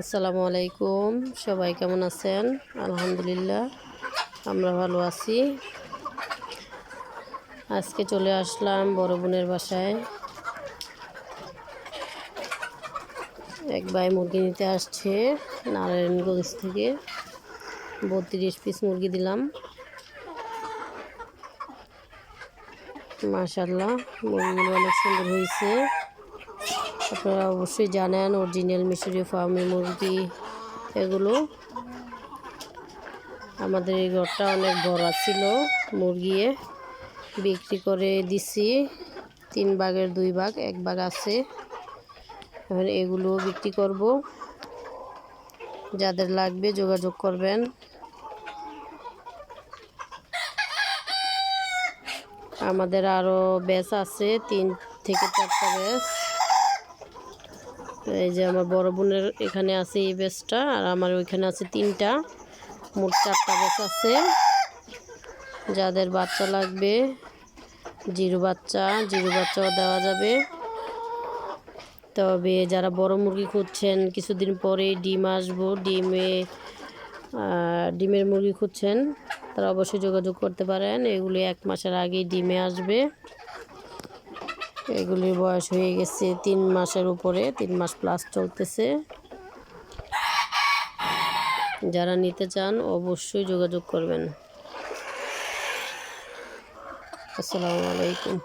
আসসালামু আলাইকুম। সবাই কেমন আছেন? আলহামদুলিল্লাহ, আমরা ভালো আছি। আজকে চলে আসলাম বড় বোনের বাসায়। এক ভাই মুরগি নিতে আসছে নারায়ণগঞ্জ থেকে। বত্রিশ পিস মুরগি দিলাম। মাশাল্লাহ মুরগিগুলো অনেক সুন্দর হয়েছে। আপনারা অবশ্যই জানেন অরিজিনাল মিশরীয় ফার্মি মুরগি এগুলো। আমাদের এই ঘরটা অনেক বড় ছিল মুরগিয়ে বিক্রি করে দিছি। তিন ভাগের দুই ভাগ, এক ভাগ আছে। এখন এগুলো বিক্রি করব। যাদের লাগবে যোগাযোগ করবেন। আমাদের আরও ব্যাচ আছে, তিন থেকে চারটা ব্যাচ এই যে আমার বড় বোনের এখানে আছে এই ব্যাচটা আর আমার ওইখানে আছে তিনটা। মোট চারটা ব্যাচ আছে। যাদের বাচ্চা লাগবে, জিরো বাচ্চা, জিরো বাচ্চাও দেওয়া যাবে। তবে যারা বড় মুরগি খুঁজছেন, কিছুদিন পরে ডিম আসব, ডিমে ডিমের মুরগি খুঁজছেন, তারা অবশ্যই যোগাযোগ করতে পারেন। এগুলি এক মাসের আগেই ডিমে আসবে। এগুলির বয়স হয়ে গেছে তিন মাসের উপরে, তিন মাস প্লাস চলতেছে। যারা নিতে চান অবশ্যই যোগাযোগ করবেন। আসসালামু আলাইকুম।